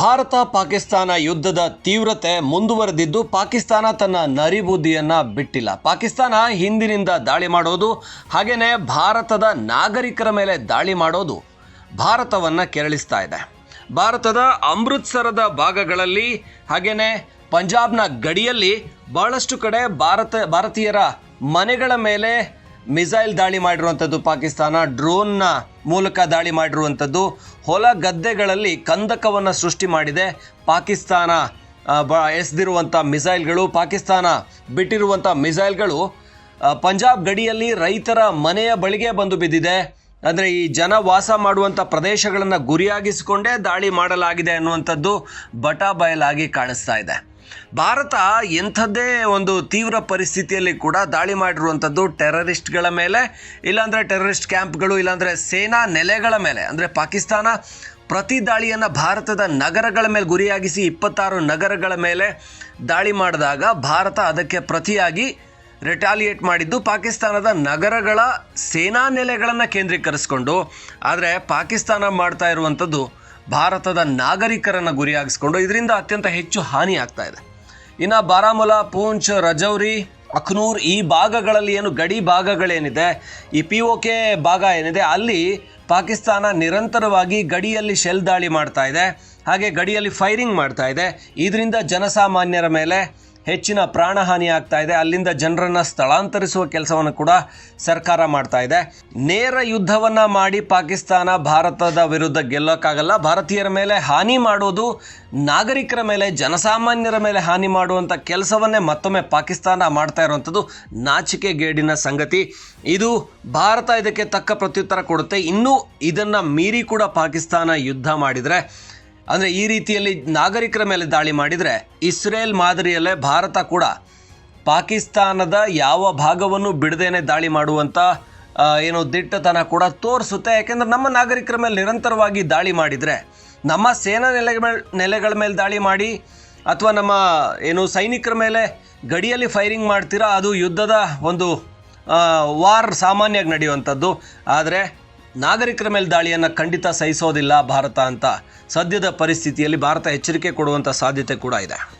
ಭಾರತ ಪಾಕಿಸ್ತಾನ ಯುದ್ಧದ ತೀವ್ರತೆ ಮುಂದುವರೆದಿದ್ದು ಪಾಕಿಸ್ತಾನ ತನ್ನ ನರಿಬುದ್ಧಿಯನ್ನು ಬಿಟ್ಟಿಲ್ಲ. ಪಾಕಿಸ್ತಾನ ಹಿಂದಿನಿಂದ ದಾಳಿ ಮಾಡೋದು ಹಾಗೆಯೇ ಭಾರತದ ನಾಗರಿಕರ ಮೇಲೆ ದಾಳಿ ಮಾಡೋದು ಭಾರತವನ್ನು ಕೆರಳಿಸ್ತಾ ಇದೆ. ಭಾರತದ ಅಮೃತ್ಸರದ ಭಾಗಗಳಲ್ಲಿ ಹಾಗೆಯೇ ಪಂಜಾಬ್ನ ಗಡಿಯಲ್ಲಿ ಬಹಳಷ್ಟು ಕಡೆ ಭಾರತ, ಭಾರತೀಯರ ಮನೆಗಳ ಮೇಲೆ ಮಿಸೈಲ್ ದಾಳಿ ಮಾಡಿರುವಂಥದ್ದು ಪಾಕಿಸ್ತಾನ ಡ್ರೋನ್ನ ಮೂಲಕ ದಾಳಿ ಮಾಡಿರುವಂಥದ್ದು ಹೊಲ ಗದ್ದೆಗಳಲ್ಲಿ ಕಂದಕವನ್ನು ಸೃಷ್ಟಿ ಮಾಡಿದೆ. ಪಾಕಿಸ್ತಾನ ಬ ಎಸೆದಿರುವಂಥ ಮಿಸೈಲ್ಗಳು, ಪಾಕಿಸ್ತಾನ ಬಿಟ್ಟಿರುವಂಥ ಮಿಸೈಲ್ಗಳು ಪಂಜಾಬ್ ಗಡಿಯಲ್ಲಿ ರೈತರ ಮನೆಯ ಬಳಿಗೆ ಬಂದು ಬಿದ್ದಿದೆ. ಅಂದರೆ ಈ ಜನ ವಾಸ ಮಾಡುವಂಥ ಪ್ರದೇಶಗಳನ್ನು ಗುರಿಯಾಗಿಸಿಕೊಂಡೇ ದಾಳಿ ಮಾಡಲಾಗಿದೆ ಅನ್ನುವಂಥದ್ದು ಬಟಾ ಬಯಲಾಗಿ ಕಾಣಿಸ್ತಾ ಇದೆ. ಭಾರತ ಎಂಥದ್ದೇ ಒಂದು ತೀವ್ರ ಪರಿಸ್ಥಿತಿಯಲ್ಲಿ ಕೂಡ ದಾಳಿ ಮಾಡಿರುವಂಥದ್ದು ಟೆರರಿಸ್ಟ್ಗಳ ಮೇಲೆ, ಇಲ್ಲಾಂದರೆ ಟೆರರಿಸ್ಟ್ ಕ್ಯಾಂಪ್ಗಳು, ಇಲ್ಲಾಂದರೆ ಸೇನಾ ನೆಲೆಗಳ ಮೇಲೆ. ಅಂದರೆ ಪಾಕಿಸ್ತಾನ ಪ್ರತಿ ದಾಳಿಯನ್ನು ಭಾರತದ ನಗರಗಳ ಮೇಲೆ ಗುರಿಯಾಗಿಸಿ ಇಪ್ಪತ್ತಾರು ನಗರಗಳ ಮೇಲೆ ದಾಳಿ ಮಾಡಿದಾಗ ಭಾರತ ಅದಕ್ಕೆ ಪ್ರತಿಯಾಗಿ ರಿಟಾಲಿಯೇಟ್ ಮಾಡಿದ್ದು ಪಾಕಿಸ್ತಾನದ ನಗರಗಳ ಸೇನಾ ನೆಲೆಗಳನ್ನು ಕೇಂದ್ರೀಕರಿಸಿಕೊಂಡು. ಆದರೆ ಪಾಕಿಸ್ತಾನ ಮಾಡ್ತಾ ಇರುವಂಥದ್ದು ಭಾರತದ ನಾಗರಿಕರನ್ನು ಗುರಿಯಾಗಿಸ್ಕೊಂಡು ಇದರಿಂದ ಅತ್ಯಂತ ಹೆಚ್ಚು ಹಾನಿ ಆಗ್ತಾ ಇದೆ. ಇನ್ನು ಬಾರಾಮುಲಾ ಪೂಂಚ್, ರಜೌರಿ, ಅಖ್ನೂರ್ ಈ ಭಾಗಗಳಲ್ಲಿ ಏನು ಗಡಿ ಭಾಗಗಳೇನಿದೆ, ಈ ಪಿ ಒ ಕೆ ಭಾಗ ಏನಿದೆ, ಅಲ್ಲಿ ಪಾಕಿಸ್ತಾನ ನಿರಂತರವಾಗಿ ಗಡಿಯಲ್ಲಿ ಶೆಲ್ ದಾಳಿ ಮಾಡ್ತಾ ಇದೆ. ಹಾಗೆ ಗಡಿಯಲ್ಲಿ ಫೈರಿಂಗ್ ಮಾಡ್ತಾ ಇದೆ. ಇದರಿಂದ ಜನಸಾಮಾನ್ಯರ ಮೇಲೆ ಹೆಚ್ಚಿನ ಪ್ರಾಣಹಾನಿ ಆಗ್ತಾ ಇದೆ. ಅಲ್ಲಿಂದ ಜನರನ್ನು ಸ್ಥಳಾಂತರಿಸುವ ಕೆಲಸವನ್ನು ಕೂಡ ಸರ್ಕಾರ ಮಾಡ್ತಾ ಇದೆ. ನೇರ ಯುದ್ಧವನ್ನು ಮಾಡಿ ಪಾಕಿಸ್ತಾನ ಭಾರತದ ವಿರುದ್ಧ ಗೆಲ್ಲೋಕ್ಕಾಗಲ್ಲ. ಭಾರತೀಯರ ಮೇಲೆ ಹಾನಿ ಮಾಡೋದು ನಾಗರಿಕರ ಮೇಲೆ, ಜನಸಾಮಾನ್ಯರ ಮೇಲೆ ಹಾನಿ ಮಾಡುವಂಥ ಕೆಲಸವನ್ನೇ ಮತ್ತೊಮ್ಮೆ ಪಾಕಿಸ್ತಾನ ಮಾಡ್ತಾ ಇರುವಂಥದ್ದು ನಾಚಿಕೆಗೇಡಿನ ಸಂಗತಿ. ಇದು ಭಾರತ ಇದಕ್ಕೆ ತಕ್ಕ ಪ್ರತ್ಯುತ್ತರ ಕೊಡುತ್ತೆ. ಇನ್ನೂ ಇದನ್ನು ಮೀರಿ ಕೂಡ ಪಾಕಿಸ್ತಾನ ಯುದ್ಧ ಮಾಡಿದರೆ ಅಂದರೆ ಈ ರೀತಿಯಲ್ಲಿ ನಾಗರಿಕರ ಮೇಲೆ ದಾಳಿ ಮಾಡಿದರೆ ಇಸ್ರೇಲ್ ಮಾದರಿಯಲ್ಲೇ ಭಾರತ ಕೂಡ ಪಾಕಿಸ್ತಾನದ ಯಾವ ಭಾಗವನ್ನು ಬಿಡದೇನೆ ದಾಳಿ ಮಾಡುವಂಥ ಏನು ದಿಟ್ಟತನ ಕೂಡ ತೋರಿಸುತ್ತೆ. ಯಾಕೆಂದರೆ ನಮ್ಮ ನಾಗರಿಕರ ಮೇಲೆ ನಿರಂತರವಾಗಿ ದಾಳಿ ಮಾಡಿದರೆ, ನಮ್ಮ ಸೇನಾ ನೆಲೆ ನೆಲೆಗಳ ಮೇಲೆ ದಾಳಿ ಮಾಡಿ, ಅಥವಾ ನಮ್ಮ ಏನು ಸೈನಿಕರ ಮೇಲೆ ಗಡಿಯಲ್ಲಿ ಫೈರಿಂಗ್ ಮಾಡ್ತೀರಾ, ಅದು ಯುದ್ಧದ ಒಂದು ವಾರ್ ಸಾಮಾನ್ಯವಾಗಿ ನಡೆಯುವಂಥದ್ದು. ಆದರೆ ನಾಗರಿಕರ ಮೇಲೆ ದಾಳಿಯನ್ನು ಖಂಡಿತ ಸಹಿಸೋದಿಲ್ಲ ಭಾರತ ಅಂತ ಸದ್ಯದ ಪರಿಸ್ಥಿತಿಯಲ್ಲಿ ಭಾರತ ಎಚ್ಚರಿಕೆ ಕೊಡುವಂಥ ಸಾಧ್ಯತೆ ಕೂಡ ಇದೆ.